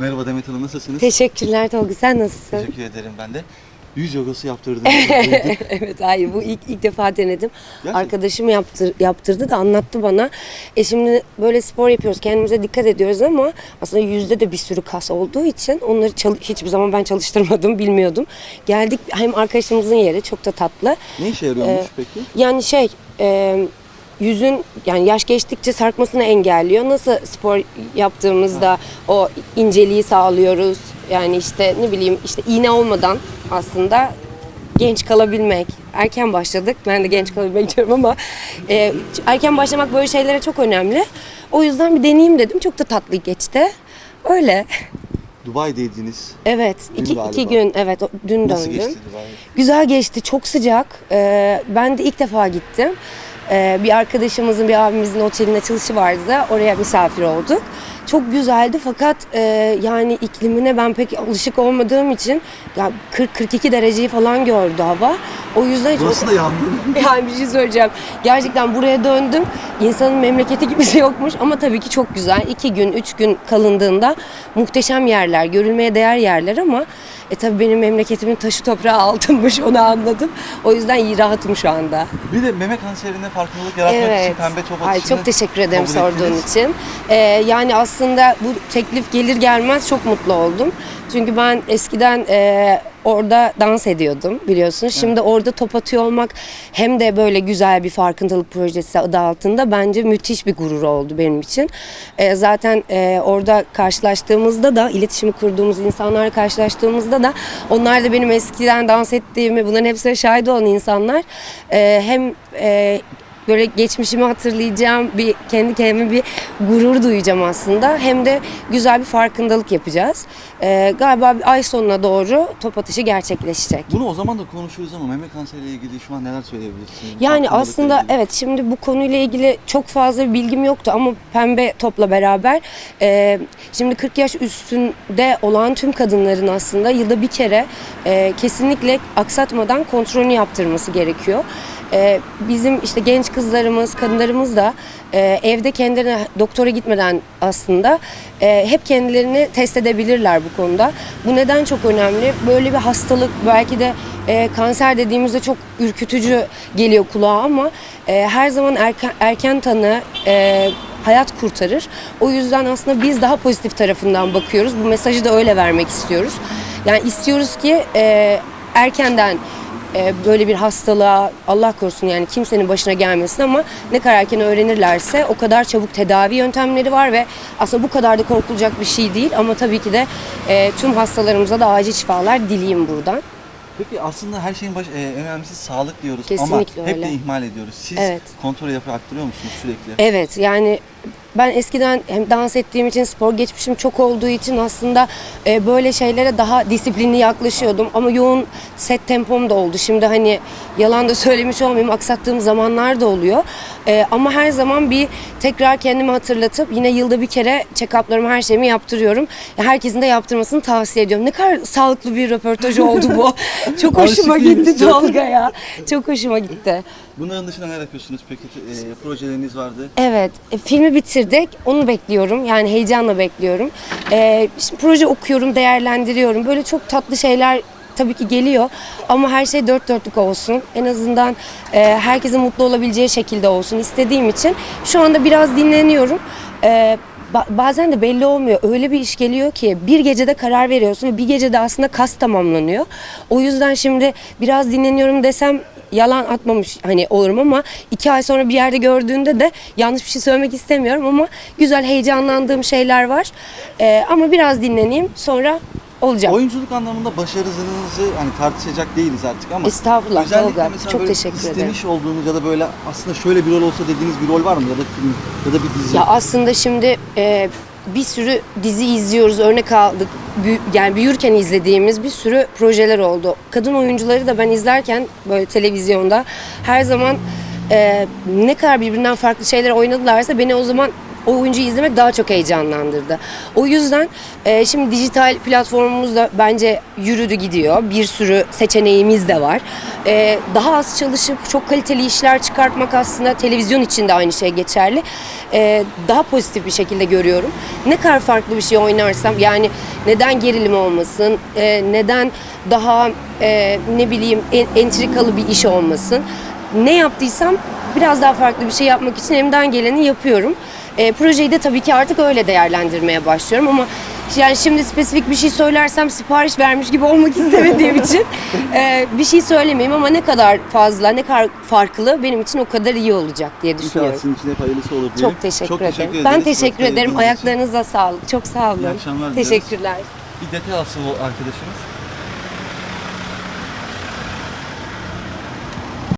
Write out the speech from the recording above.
Merhaba Demet Hanım nasılsınız? Teşekkürler Tolga. Sen nasılsın? Teşekkür ederim ben de. Yüz yogası yaptırdım. evet hayır bu ilk ilk defa denedim. Gerçekten? Arkadaşım yaptır, yaptırdı da anlattı bana. E şimdi böyle spor yapıyoruz. Kendimize dikkat ediyoruz ama aslında yüzde de bir sürü kas olduğu için onları hiçbir zaman ben çalıştırmadım, bilmiyordum. Geldik hem arkadaşımızın yeri çok da tatlı. ne işe yarıyormuş Ee, peki? Yani şey e, yüzün yani yaş geçtikçe sarkmasını engelliyor. Nasıl spor yaptığımızda o inceliği sağlıyoruz. Yani işte ne bileyim işte iğne olmadan aslında genç kalabilmek. Erken başladık. Ben de genç kalabilmek diyorum ama e, erken başlamak böyle şeylere çok önemli. O yüzden bir deneyeyim dedim. Çok da tatlı geçti. Öyle. Dubai'deydiniz. Evet. Dün iki, galiba. iki gün evet dün Nasıl döndüm. geçti Dubai? Güzel geçti, çok sıcak. Ee, ben de ilk defa gittim. Ee, bir arkadaşımızın, bir abimizin otelin açılışı vardı. Oraya misafir olduk. Çok güzeldi fakat e, yani iklimine ben pek alışık olmadığım için ya 40-42 dereceyi falan gördü hava. O yüzden çok- Burası da yandı. yani bir şey söyleyeceğim. Gerçekten buraya döndüm. İnsanın memleketi gibisi yokmuş ama tabii ki çok güzel. İki gün, üç gün kalındığında muhteşem yerler, görülmeye değer yerler ama e tabii benim memleketimin taşı toprağı altınmış onu anladım. O yüzden iyi rahatım şu anda. Bir de meme kanserine farkındalık yaratmak için Evet. pembe top Ay atışını çok teşekkür ederim kabul sorduğun için. Ee, yani aslında bu teklif gelir gelmez çok mutlu oldum. Çünkü ben eskiden e, orada dans ediyordum biliyorsun. Şimdi orada top atıyor olmak hem de böyle güzel bir farkındalık projesi adı altında bence müthiş bir gurur oldu benim için. Ee, zaten e, orada karşılaştığımızda da iletişimi kurduğumuz insanlarla karşılaştığımızda da onlar da benim eskiden dans ettiğimi bunların hepsine şahit olan insanlar. Ee, hem e, böyle geçmişimi hatırlayacağım, bir kendi kendime bir gurur duyacağım aslında. Hem de güzel bir farkındalık yapacağız. Ee, galiba bir ay sonuna doğru top atışı gerçekleşecek. Bunu o zaman da konuşuruz ama meme kanseriyle ilgili şu an neler söyleyebilirsiniz? Yani aslında ilgili. evet şimdi bu konuyla ilgili çok fazla bir bilgim yoktu ama pembe topla beraber e, şimdi 40 yaş üstünde olan tüm kadınların aslında yılda bir kere e, kesinlikle aksatmadan kontrolünü yaptırması gerekiyor. E, bizim işte genç kızlarımız, kadınlarımız da e, evde kendilerine doktora gitmeden aslında e, hep kendilerini test edebilirler bu konuda. Bu neden çok önemli? Böyle bir hastalık belki de e, kanser dediğimizde çok ürkütücü geliyor kulağa ama e, her zaman erken, erken tanı e, hayat kurtarır. O yüzden aslında biz daha pozitif tarafından bakıyoruz. Bu mesajı da öyle vermek istiyoruz. Yani istiyoruz ki e, erkenden böyle bir hastalığa Allah korusun yani kimsenin başına gelmesin ama ne kadar erken öğrenirlerse o kadar çabuk tedavi yöntemleri var ve aslında bu kadar da korkulacak bir şey değil ama tabii ki de e, tüm hastalarımıza da acil şifalar dileyim buradan. Peki aslında her şeyin baş, e, önemlisi sağlık diyoruz Kesinlikle ama hep öyle. de ihmal ediyoruz. Siz Evet. kontrol yapıp arttırıyor musunuz sürekli? Evet yani ben eskiden hem dans ettiğim için spor geçmişim çok olduğu için aslında e, böyle şeylere daha disiplinli yaklaşıyordum ama yoğun set tempom da oldu. Şimdi hani yalan da söylemiş olmayayım aksattığım zamanlar da oluyor. E, ama her zaman bir tekrar kendimi hatırlatıp yine yılda bir kere check-up'larımı her şeyimi yaptırıyorum. Herkesin de yaptırmasını tavsiye ediyorum. Ne kadar sağlıklı bir röportaj oldu bu. çok hoşuma gitti. Tolga ya. Çok hoşuma gitti. Bunların dışında neler yapıyorsunuz peki? E, projeleriniz vardı. Evet, e, filmi bitirdik. Onu bekliyorum. Yani heyecanla bekliyorum. E, şimdi proje okuyorum, değerlendiriyorum. Böyle çok tatlı şeyler tabii ki geliyor. Ama her şey dört dörtlük olsun. En azından e, herkesin mutlu olabileceği şekilde olsun istediğim için. Şu anda biraz dinleniyorum. E, ba- bazen de belli olmuyor. Öyle bir iş geliyor ki bir gecede karar veriyorsun ve bir gecede aslında kas tamamlanıyor. O yüzden şimdi biraz dinleniyorum desem yalan atmamış hani olurum ama iki ay sonra bir yerde gördüğünde de yanlış bir şey söylemek istemiyorum ama güzel heyecanlandığım şeyler var. Ee, ama biraz dinleneyim sonra olacak. Oyunculuk anlamında başarınızı hani tartışacak değiliz artık ama Estağfurullah, Tolga. Çok böyle teşekkür ederim. istemiş olduğunuz ya da böyle aslında şöyle bir rol olsa dediğiniz bir rol var mı ya da film ya da bir dizi? Ya aslında şimdi e, bir sürü dizi izliyoruz, örnek aldık. Büyü- yani büyürken izlediğimiz bir sürü projeler oldu. Kadın oyuncuları da ben izlerken böyle televizyonda her zaman e, ne kadar birbirinden farklı şeyler oynadılarsa beni o zaman o oyuncuyu izlemek daha çok heyecanlandırdı. O yüzden e, şimdi dijital platformumuz da bence yürüdü gidiyor. Bir sürü seçeneğimiz de var. E, daha az çalışıp çok kaliteli işler çıkartmak aslında televizyon için de aynı şey geçerli. E, daha pozitif bir şekilde görüyorum. Ne kadar farklı bir şey oynarsam yani neden gerilim olmasın, e, neden daha e, ne bileyim en- entrikalı bir iş olmasın. Ne yaptıysam biraz daha farklı bir şey yapmak için elimden geleni yapıyorum. E, projeyi de tabii ki artık öyle değerlendirmeye başlıyorum ama yani şimdi spesifik bir şey söylersem sipariş vermiş gibi olmak istemediğim için e, bir şey söylemeyeyim ama ne kadar fazla, ne kadar farklı benim için o kadar iyi olacak diye İnşallah düşünüyorum. sizin için hep hayırlısı olur diyelim. Çok teşekkür Çok ederim. teşekkür ben ederiz. teşekkür Vakit ederim. ayırdığınız için. Ayaklarınıza sağlık. Çok sağ olun. İyi akşamlar dileriz. Teşekkürler. Bir detay alsın o arkadaşımız.